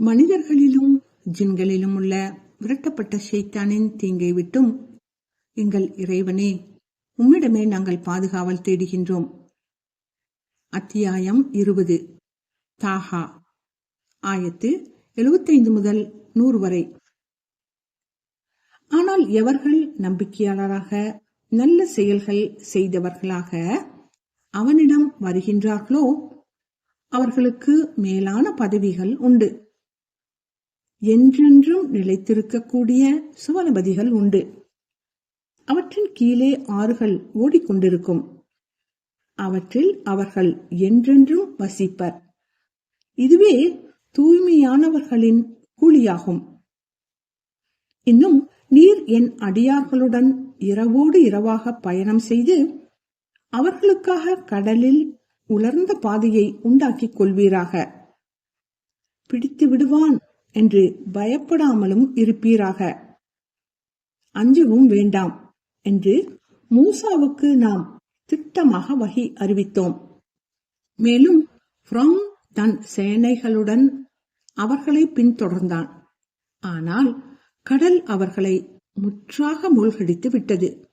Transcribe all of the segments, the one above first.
மனிதர்களிலும் ஜின்களிலும் உள்ள விரட்டப்பட்ட ஷைத்தானின் தீங்கை விட்டும் எங்கள் இறைவனே உம்மிடமே நாங்கள் பாதுகாவல் தேடுகின்றோம். அத்தியாயம் இருபது. தாஹா ஆயத்து எழுபத்தைந்து முதல் நூறு வரை. ஆனால் எவர்கள் நம்பிக்கையாளராக நல்ல செயல்கள் செய்தவர்களாக அவனிடம் வருகின்றார்களோ அவர்களுக்கு மேலான பதவிகள் உண்டு. என்றென்றும் நிலைத்திருக்கக்கூடிய சுவனபதிகள் உண்டு. அவற்றின் கீழே ஆறுகள் ஓடிக்கொண்டிருக்கும். அவற்றில் அவர்கள் என்றென்றும் வசிப்பர். இதுவே தூய்மையானவர்களின் கூலியாகும். இன்னும் நீர் என் அடியார்களுடன் இரவோடு இரவாக பயணம் செய்து அவர்களுக்காக கடலில் உலர்ந்த பாதையை உண்டாக்கிக் கொள்வீராக. பிடித்து விடுவான். என்று பயப்படாமலும் இருப்பீராக. அஞ்சவும் வேண்டாம் என்று மூசாவுக்கு நாம் திட்டமாக வகை அறிவித்தோம். மேலும் ஃப்ரௌன் தன் சேனைகளுடன் அவர்களை பின்தொடர்ந்தான். ஆனால் கடல் அவர்களை முற்றாக மூழ்கடித்து விட்டது.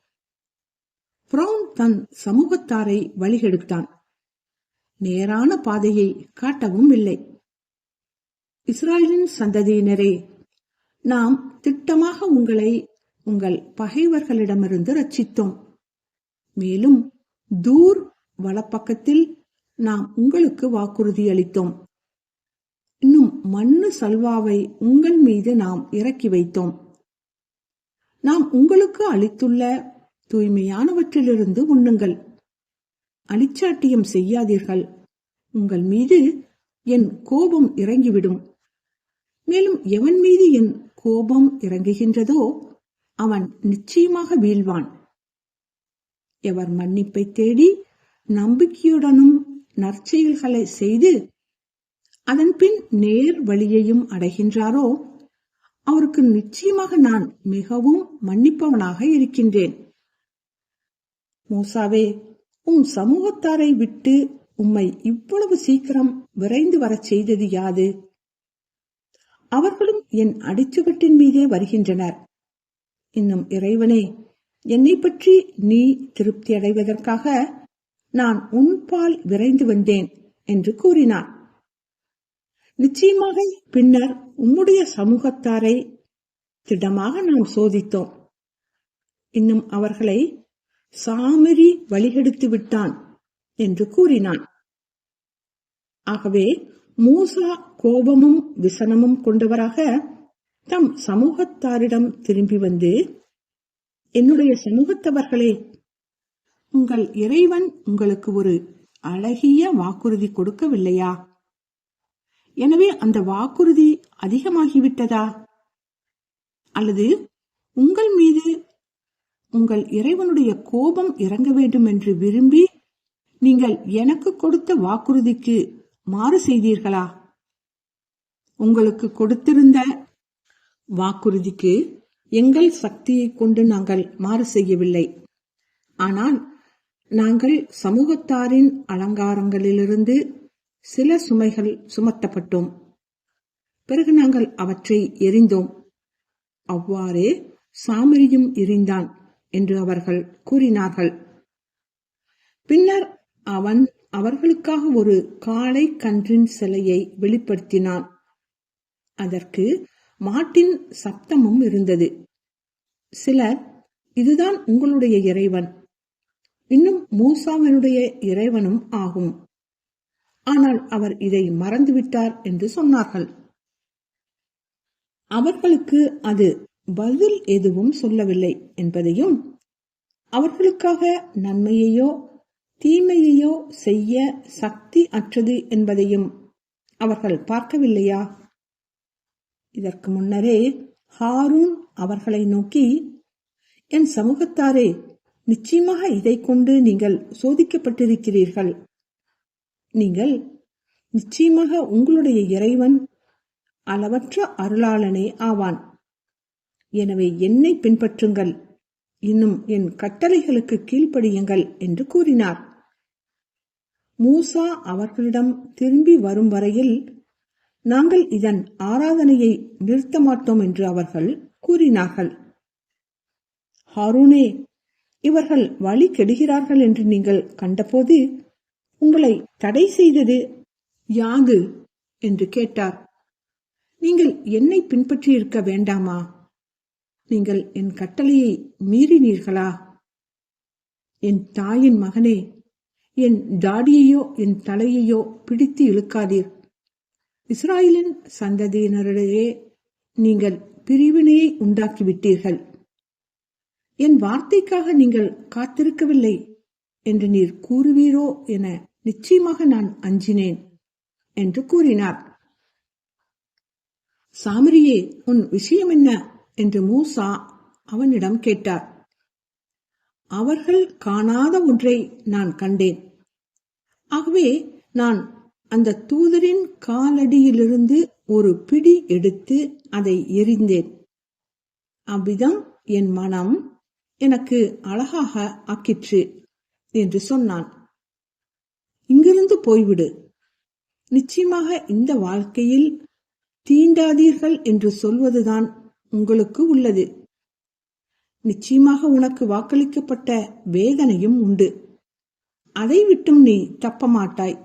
ஃப்ரௌன் தன் சமூகத்தாரை வழிகெடுத்தான். நேரான பாதையை காட்டவும் இல்லை. இஸ்ராயலின் சந்ததியினரே நாம் திட்டமாக உங்களை உங்கள் பகைவர்களிடமிருந்து ரட்சித்தோம். மேலும் தூர் வலப்பக்கத்தில் நாம் உங்களுக்கு வாக்குறுதி அளித்தோம். இன்னும் மண்ணு சல்வாவை உங்கள் மீது நாம் இறக்கி வைத்தோம். நாம் உங்களுக்கு அளித்துள்ள தூய்மையானவற்றிலிருந்து உண்ணுங்கள். அளிச்சாட்டியம் செய்யாதீர்கள். உங்கள் மீது என் கோபம் இறங்கிவிடும். மேலும் எவன் மீது என் கோபம் இறங்குகின்றதோ அவன் நிச்சயமாக வீழ்வான். எவர் மன்னிப்பை தேடி நம்பிக்கையுடனும் நற்செயல்களை செய்து அதன்பின் நேர் வழியையும் அடைகின்றாரோ அவருக்கு நிச்சயமாக நான் மிகவும் மன்னிப்பவனாக இருக்கின்றேன். மூசாவே உம் சமூகத்தாரை விட்டு உம்மை இவ்வளவு சீக்கிரம் விரைந்து வரச் செய்தது யாது? அவர்களும் என் அடிச்சுவட்டின் மீதே வருகின்றனர். இன்னும் இறைவனே என்னை பற்றி நீ திருப்தி அடைவதற்காக நான் உன்பால் விரைந்து வந்தேன் என்று கூறினான். நிச்சயமாக பின்னர் உம்முடைய சமூகத்தாரை திடமாக நாம் சோதித்தோம். இன்னும் அவர்களை சாமரி வழிகெடுத்து விட்டான் என்று கூறினான். ஆகவே மூசா கோபமும் விசனமும் கொண்டவராக தம் சமூகத்தாரிடம் திரும்பி வந்து என்னுடைய சமூகத்தவர்களே உங்கள் இறைவன் உங்களுக்கு ஒரு அழகிய வாக்குறுதி கொடுக்கவில்லையா? எனவே அந்த வாக்குறுதி அதிகமாகிவிட்டதா? அல்லது உங்கள் மீது உங்கள் இறைவனுடைய கோபம் இறங்க வேண்டும் என்று விரும்பி நீங்கள் எனக்கு கொடுத்த வாக்குறுதிக்கு மாறு செய்தீர்களா? உங்களுக்கு கொடுத்திருந்த வாக்குறுதிக்கு எங்கள் சக்தியை கொண்டு நாங்கள் மாறு செய்யவில்லை. ஆனால் நாங்கள் சமூகத்தாரின் அலங்காரங்களிலிருந்து சில சுமைகள் சுமத்தப்பட்டோம். பிறகு நாங்கள் அவற்றை எரிந்தோம். அவ்வாறே சாமரியும் எரிந்தான் என்று அவர்கள் கூறினார்கள். பின்னர் அவன் அவர்களுக்காக ஒரு காளை கன்றின் சிலையை வெளிப்படுத்தினான். அதற்கு மாட்டின் சப்தமும் இருந்தது. சிலர் இதுதான் உங்களுடைய இறைவன். இன்னும் மூசாவினுடைய இறைவனும் ஆகும். ஆனால் அவர் இதை மறந்துவிட்டார் என்று சொன்னார்கள். அவர்களுக்கு அது பதில் எதுவும் சொல்லவில்லை என்பதையும் அவர்களுக்காக நன்மையையோ தீமையையோ செய்ய சக்தி அற்றது என்பதையும் அவர்கள் பார்க்கவில்லையா? இதற்கு முன்னரே ஹாரூன் அவர்களை நோக்கி என் சமூகத்தாரே நிச்சயமாக இதை கொண்டு நீங்கள் சோதிக்கப்பட்டிருக்கிறீர்கள். நீங்கள் நிச்சயமாக உங்களுடைய இறைவன் அளவற்ற அருளாளனே ஆவான். எனவே என்னை பின்பற்றுங்கள். இன்னும் என் கட்டளைகளுக்கு கீழ்ப்படியுங்கள் என்று கூறினார். மூசா அவர்களிடம் திரும்பி வரும் வரையில் நாங்கள் இதன் ஆராதனையை நிறுத்த மாட்டோம் என்று அவர்கள் கூறினார்கள். ஹாரூனே இவர்கள் வழி கெடுகிறார்கள் என்று நீங்கள் கண்டபோது உங்களை தடை செய்தது யாது? என்று கேட்டார். நீங்கள் என்னை பின்பற்றி இருக்க வேண்டாமா? நீங்கள் என் கட்டளையை மீறினீர்களா? என் தாயின் மகனே என் தாடியையோ என் தலையையோ பிடித்து இழுக்காதீர். இஸ்ராயலின் சந்ததியினரிடையே நீங்கள் பிரிவினையை உண்டாக்கிவிட்டீர்கள். என் வார்த்தைக்காக நீங்கள் காத்திருக்கவில்லை என்று நீர் கூறுவீரோ என நிச்சயமாக நான் அஞ்சினேன் என்று கூறினார். சாமரியே உன் விஷயம் என்ன? என்று மூசா அவனிடம் கேட்டார். அவர்கள் காணாத ஒன்றை நான் கண்டேன். ஆகவே நான் அந்த தூதரின் காலடியிலிருந்து ஒரு பிடி எடுத்து அதை எரிந்தேன் அவ்விதம் என் மனம் எனக்கு அழகாக ஆக்கிற்று என்று சொன்னான். இங்கிருந்து போய்விடு. நிச்சயமாக இந்த வாழ்க்கையில் தீண்டாதீர்கள் என்று சொல்வதுதான் உங்களுக்கு உள்ளது. நிச்சயமாக உனக்கு வாக்களிக்கப்பட்ட வேதனையும் உண்டு. அதை விட்டும் நீ தப்ப மாட்டாய்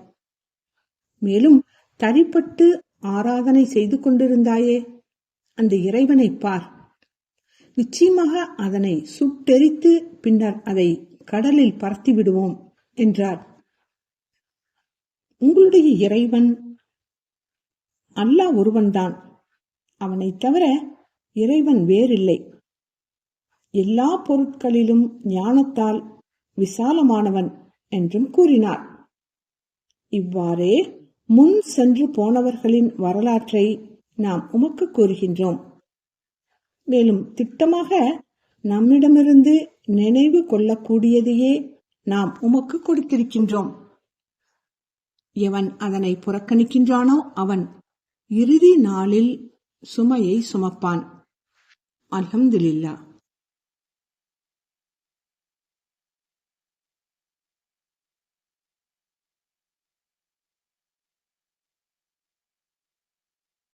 மேலும் தரிப்பட்டு ஆராதனை செய்து கொண்டிருந்தாயே அந்த இறைவனை பார். நிச்சயமாக அதனை சுட்டெரித்து பின்னர் அதை கடலில் பறத்தி விடுவோம் என்றார். உங்களுடைய இறைவன் அல்லாஹ் ஒருவன்தான். அவனை தவிர இறைவன் வேறில்லை. எல்லா பொருட்களிலும் ஞானத்தால் விசாலமானவன் என்றும் கூறினார். இவ்வாறே முன் சென்று போனவர்களின் வரலாற்றை நாம் உமக்கு கூறுகின்றோம். மேலும் திட்டமாக நம்மிடமிருந்து நினைவு கொள்ளக்கூடியதையே நாம் உமக்கு கொடுத்திருக்கின்றோம். எவன் அதனை புறக்கணிக்கின்றானோ அவன் இறுதி நாளில் சுமையை சுமப்பான். Alhamdulillah.